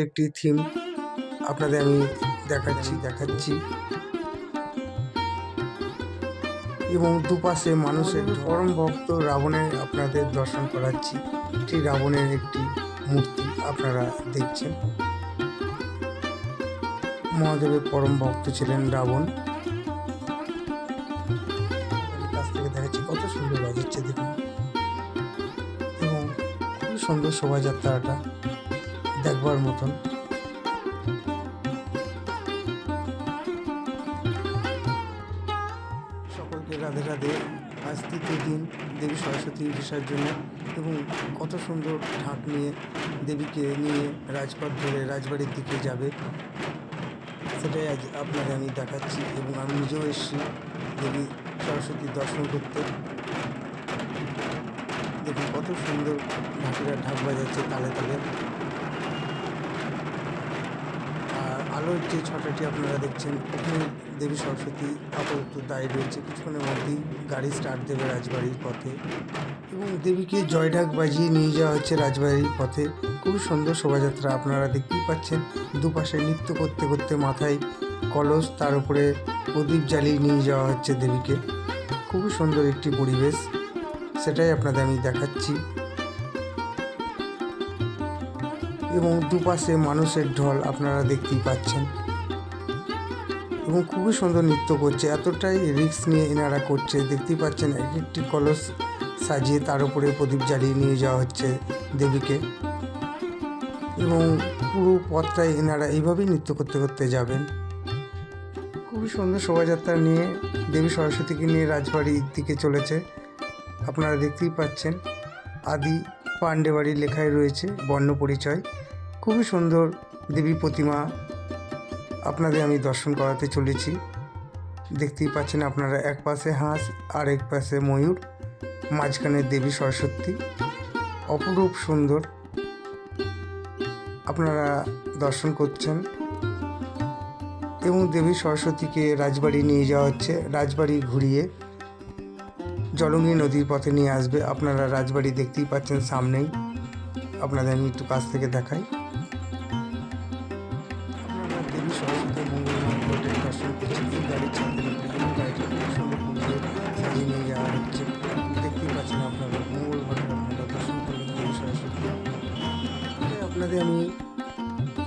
একটি থিম আপনাদের আমি দেখাচ্ছি দেখাচ্ছি। এবং দুপাশে মানুষের পরম ভক্ত রাবণের আপনাদের দর্শন করাচ্ছি। এটি রাবণের একটি মূর্তি, আপনারা দেখছেন। মহাদেবের পরম ভক্ত ছিলেন রাবণ। থেকে দেখাচ্ছি কত সুন্দর বাজাচ্ছে, দেখুন। এবং খুবই সুন্দর শোভাযাত্রাটা। দেখবার মতন। সকলকে রাধে রাধে। আজ তৃতীয় দিন দেবী সরস্বতী বিসর্জনে এবং কত সুন্দর ঢাক নিয়ে দেবীকে নিয়ে রাজপথ ধরে রাজবাড়ির দিকে যাবে, সেটাই আজ আপনাকে আমি দেখাচ্ছি এবং আমি নিজেও এসেছি দেবী সরস্বতীর দর্শন করতে। দেখুন কত সুন্দর ঢাকিরা ঢাক বাজাচ্ছে তালে তালে আর আলোর যে ছটাটি আপনারা দেখছেন ওখানে দেবী সরস্বতী আপাতত দায়ী রয়েছে। কিছুক্ষণের মধ্যেই গাড়ি স্টার্ট দেবে রাজবাড়ির পথে এবং দেবীকে জয়ঢাক বাজিয়ে নিয়ে যাওয়া হচ্ছে রাজবাড়ির পথে। খুব সুন্দর শোভাযাত্রা আপনারা দেখতেই পাচ্ছেন। দুপাশে নৃত্য করতে করতে মাথায় কলস, তার উপরে প্রদীপ জ্বালিয়ে নিয়ে যাওয়া হচ্ছে দেবীকে। খুবই সুন্দর একটি পরিবেশ। সেটাই আপনাদের আমি দেখাচ্ছি। এবং দুপাশে মানুষের ঢল আপনারা দেখতেই পাচ্ছেন। এবং খুবই সুন্দর নৃত্য করছে, এতটাই রিক্স নিয়ে এনারা করছে। দেখতেই পাচ্ছেন, এক একটি কলস সাজিয়ে তার উপরে প্রদীপ জ্বালিয়ে নিয়ে যাওয়া হচ্ছে দেবীকে। এবং পুরো পথটায় এনারা এইভাবেই নৃত্য করতে করতে যাবেন। খুবই সুন্দর শোভাযাত্রা নিয়ে দেবী সরস্বতীকে নিয়ে রাজবাড়ির দিকে চলেছে। আপনারা দেখতেই পাচ্ছেন, আদি পাণ্ডে বাড়ির লেখায় রয়েছে বর্ণ পরিচয়। খুবই সুন্দর দেবী প্রতিমা আপনাদের আমি দর্শন করাতে চলেছি। দেখতেই পাচ্ছেন আপনারা এক পাশে হাঁস আর এক পাশে ময়ূর, মাঝখানে দেবী সরস্বতী। অপরূপ সুন্দর আপনারা দর্শন করছেন। এবং দেবী সরস্বতীকে রাজবাড়ি নিয়ে যাওয়া হচ্ছে, রাজবাড়ি ঘুরিয়ে। জলঙ্গি নদীর পথে নিয়ে আসবে। আপনারা রাজবাড়ি দেখতেই পাচ্ছেন সামনেই। আপনাদের আমি একটু কাছ থেকে দেখাই। আপনাদের আমি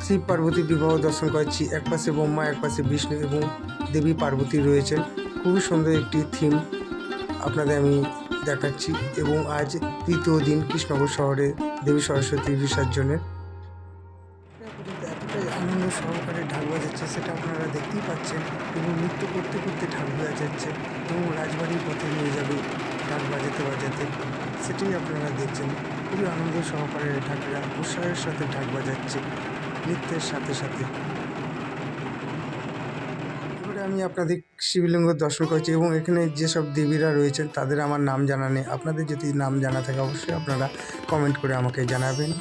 শিব পার্বতী বিবাহ দর্শন করাচ্ছি। এক পাশে ব্রহ্মা, এক পাশে বিষ্ণু এবং দেবী পার্বতী রয়েছেন। খুবই সুন্দর একটি থিম আপনাদের আমি দেখাচ্ছি এবং আজ তৃতীয় দিন কৃষ্ণনগর শহরে দেবী সরস্বতী বিসর্জনের। এতটাই আনন্দ সহকারে ঢাক বাজাচ্ছে সেটা আপনারা দেখতেই পাচ্ছেন এবং নৃত্য করতে করতে ঢাক বাজাচ্ছে এবং রাজবাড়ির পথে নিয়ে যাবে ঢাক বাজাতে বাজাতে। সেটাই আপনারা দেখছেন। খুবই আনন্দ সহকারে ঢাকেরা উৎসাহের সাথে ঢাক বাজাচ্ছে, নৃত্যের সাথে সাথে। আমি আপনাদের শিবলিঙ্গ দর্শন করেছি এবং এখানে যেসব দেবীরা রয়েছেন, তাদের আমার নাম জানা নেই। আপনাদের যদি নাম জানা থাকে, অবশ্যই আপনারা কমেন্ট করে আমাকে জানাবেন।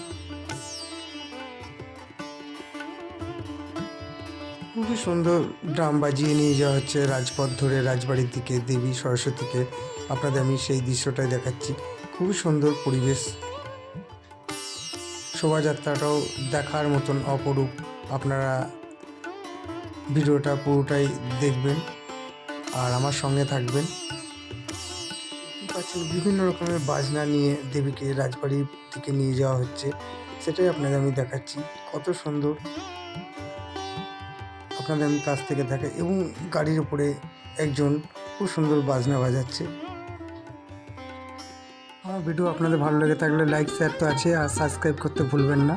খুবই সুন্দর ড্রাম বাজিয়ে নিয়ে যাওয়া হচ্ছে রাজপথ ধরে, রাজবাড়ির দিকে, দেবী সরস্বতীকে। আপনাদের আমি সেই দৃশ্যটাই দেখাচ্ছি। খুবই সুন্দর পরিবেশ। শোভাযাত্রাটাও দেখার মতন অপরূপ। আপনারা ভিডিওটা পুরোটাই দেখবেন আর আমার সঙ্গে থাকবেন। পাচ্ছেন, বিভিন্ন রকমের বাজনা নিয়ে দেবীকে রাজবাড়ির থেকে নিয়ে যাওয়া হচ্ছে। সেটাই আপনাদের আমি দেখাচ্ছি, কত সুন্দর আপনাদের আমি কাছ থেকে দেখাই এবং গাড়ির উপরে একজন খুব সুন্দর বাজনা বাজাচ্ছে। আমার ভিডিও আপনাদের ভালো লেগে থাকলে লাইক শেয়ার তো আছে, আর সাবস্ক্রাইব করতে ভুলবেন না।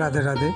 রাধে রাধে।